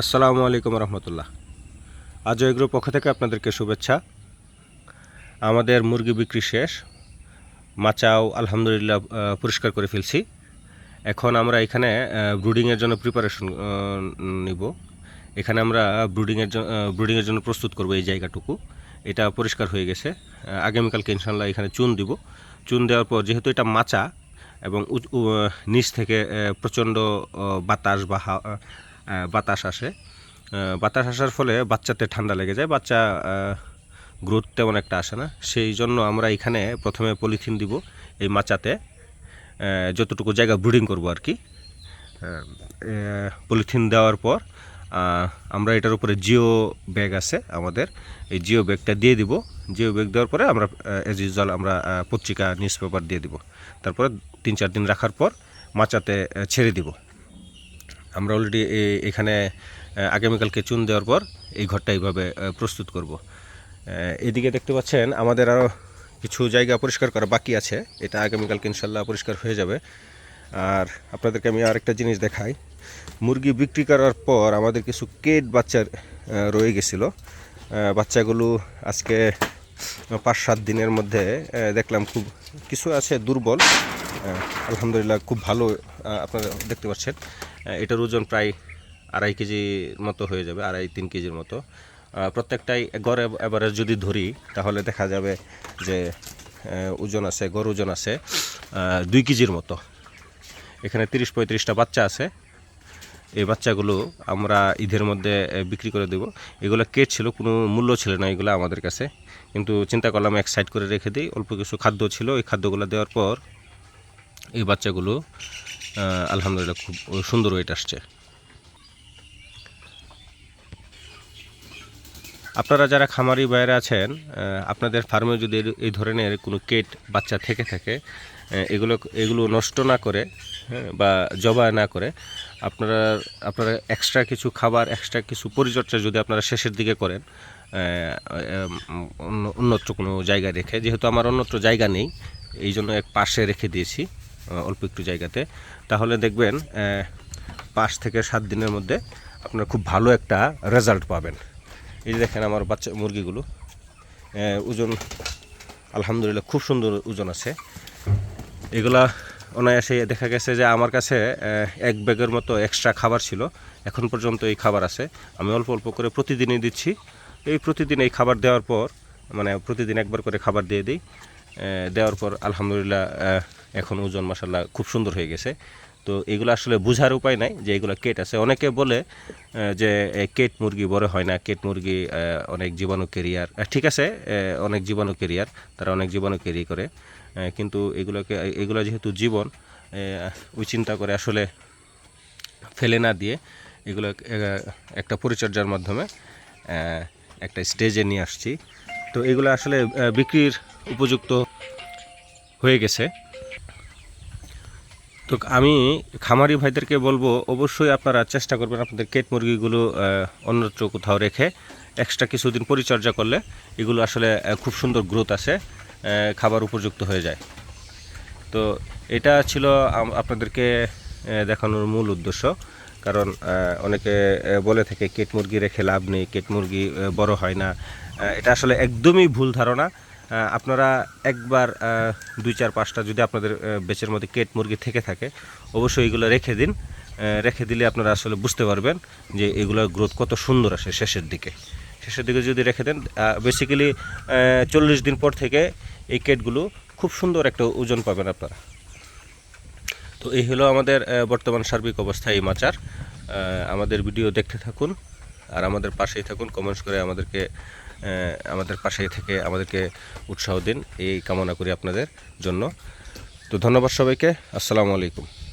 আসসালামু আলাইকুম রহমতুল্লাহ। আজ এগ্রোর পক্ষ থেকে আপনাদেরকে শুভেচ্ছা। আমাদের মুরগি বিক্রি শেষ। মাচাও আলহামদুলিল্লাহ পরিষ্কার করে ফেলছি। এখন আমরা এখানে ব্রুডিংয়ের জন্য প্রিপারেশন নিব। এখানে আমরা ব্রুডিংয়ের জন্য ব্রুডিংয়ের জন্য প্রস্তুত করব এই জায়গাটুকু। এটা পরিষ্কার হয়ে গেছে। আগামীকালকে ইনশাল্লাহ এখানে চুন দিব। চুন দেওয়ার পর যেহেতু এটা মাচা এবং নিচ থেকে প্রচণ্ড বাতাস বা বাতাস আসে। বাতাস আসার ফলে বাচ্চাতে ঠান্ডা লেগে যায়, বাচ্চা গ্রোথ তেমন একটা আসে না। সেই জন্য আমরা এখানে প্রথমে পলিথিন দিব এই মাচাতে যতটুকু জায়গা ব্রুডিং করব আর কি। পলিথিন দেওয়ার পর আমরা এটার উপরে জিও ব্যাগ আছে আমাদের, এই জিও ব্যাগটা দিয়ে দিব। জিও ব্যাগ দেওয়ার পরে আমরা এজ ইউজুয়াল আমরা পত্রিকা নিউজ পেপার দিয়ে দিব। তারপরে তিন চার দিন রাখার পর মাচাতে ছেড়ে দিব। আমরা অলরেডি এখানে আগামীকালকে চুন দেওয়ার পর এই ঘরটা এইভাবে প্রস্তুত করব। এদিকে দেখতে পাচ্ছেন, আমাদের আরও কিছু জায়গা পরিষ্কার করা বাকি আছে। এটা আগামীকালকে ইনশাল্লাহ পরিষ্কার হয়ে যাবে। আর আপনাদেরকে আমি আরেকটা জিনিস দেখাই। মুরগি বিক্রি করার পর আমাদের কিছু কেট বাচ্চা রয়ে গেছিল। বাচ্চাগুলো আজকে পাঁচ সাত দিনের মধ্যে দেখলাম খুব কিছু আছে দুর্বল। আলহামদুলিল্লাহ খুব ভালো আপনারা দেখতে পাচ্ছেন। এটার ওজন প্রায় আড়াই কেজির মতো হয়ে যাবে, আড়াই তিন কেজির মতো। প্রত্যেকটাই গড় এবারে যদি ধরি, তাহলে দেখা যাবে যে ওজন আছে, গড় ওজন আছে দুই কেজির মতো। এখানে তিরিশ পঁয়ত্রিশটা বাচ্চা আছে। এই বাচ্চাগুলো আমরা ঈদের মধ্যে বিক্রি করে দেব। এগুলো কে ছিল, কোনো মূল্য ছিল না এগুলো আমাদের কাছে। কিন্তু চিন্তা করলাম এক সাইড করে রেখে দিই, অল্প কিছু খাদ্য ছিল। এই খাদ্যগুলো দেওয়ার পর এই বাচ্চাগুলো আলহামদুলিল্লাহ খুব সুন্দর ওয়েট আসছে। আপনারা যারা খামারি বাইরে আছেন আপনাদের ফার্মে যদি এই- ধরনের কোনো কেট বাচ্চা থেকে থাকে এগুলো এগুলো নষ্ট না করে হ্যাঁ, বা জবা না করে আপনারা আপনারা এক্সট্রা কিছু খাবার এক্সট্রা কিছু পরিচর্যা যদি আপনারা শেষের দিকে করেন অন্য- অন্যত্র কোনো জায়গায় রেখে যেহেতু আমার অন্যত্র জায়গা নেই এই জন্য এক পাশে রেখে দিয়েছি। অল্প একটু জায়গাতে। তাহলে দেখবেন পাঁচ থেকে সাত দিনের মধ্যে আপনারা খুব ভালো একটা রেজাল্ট পাবেন। এই যে দেখেন আমার বাচ্চা মুরগিগুলো। ওজন, আলহামদুলিল্লাহ খুব সুন্দর ওজন আছে। এগুলা অনায়াসে দেখা গেছে যে আমার কাছে এক ব্যাগের মতো এক্সট্রা খাবার ছিল। এখন পর্যন্ত এই খাবার আছে। আমি অল্প অল্প করে প্রতিদিনই দিচ্ছি। এই প্রতিদিন এই খাবার দেওয়ার পর মানে প্রতিদিন একবার করে খাবার দিয়ে দিই। দেওয়ার পর আলহামদুলিল্লাহ এখন ওজন মাসাল্লাহ খুব সুন্দর হয়ে গেছে। তো এগুলো আসলে বোঝার উপায় নাই যে এগুলো কেট আছে। অনেকে বলে যে কেট মুরগি বড় হয় না, কেট মুরগি অনেক জীবাণু কেরিয়ার ঠিক আছে অনেক জীবাণু কেরিয়ার তারা অনেক জীবাণু ক্যারি করে কিন্তু এগুলোকে, এগুলো যেহেতু জীবন ওই চিন্তা করে আসলে ফেলে না দিয়ে এগুলো একটা পরিচর্যার মাধ্যমে একটা স্টেজে নিয়ে আসছি। তো এগুলো আসলে বিক্রির উপযুক্ত হয়ে গেছে। তো আমি খামারি ভাইদেরকে বলব, অবশ্যই আপনারা চেষ্টা করবেন আপনাদের কেট মুরগিগুলো অন্যত্র কোথাও রেখে এক্সট্রা কিছুদিন পরিচর্যা করলে এগুলো আসলে খুব সুন্দর গ্রোথ আসে খাবার উপযুক্ত হয়ে যায়। তো এটা ছিল আপনাদেরকে দেখানোর মূল উদ্দেশ্য। কারণ অনেকে বলে থাকে কেট মুরগি রেখে লাভ নেই, কেট মুরগি বড় হয় না। এটা আসলে একদমই ভুল ধারণা। আপনারা একবার দুই চার পাঁচটা যদি আপনাদের বেচের মধ্যে কেট মুরগি থেকে থাকে, অবশ্যই এগুলো রেখে দিন। রেখে দিলে আপনারা আসলে বুঝতে পারবেন যে এগুলোর গ্রোথ কত সুন্দর আসে শেষের দিকে। শেষের দিকে যদি রেখে দেন বেসিক্যালি চল্লিশ দিন পর থেকে এই কেটগুলো খুব সুন্দর একটা ওজন পাবেন আপনারা। তো এই হলো আমাদের বর্তমান সার্বিক অবস্থা এই মাচার। আমাদের ভিডিও দেখতে থাকুন আর আমাদের পাশেই থাকুন। কমেন্টস করে আমাদেরকে আমাদের পাশে থেকে আমাদেরকে উৎসাহ দিন এই কামনা করি আপনাদের জন্য। তো ধন্যবাদ সবাইকে। আসসালামু আলাইকুম।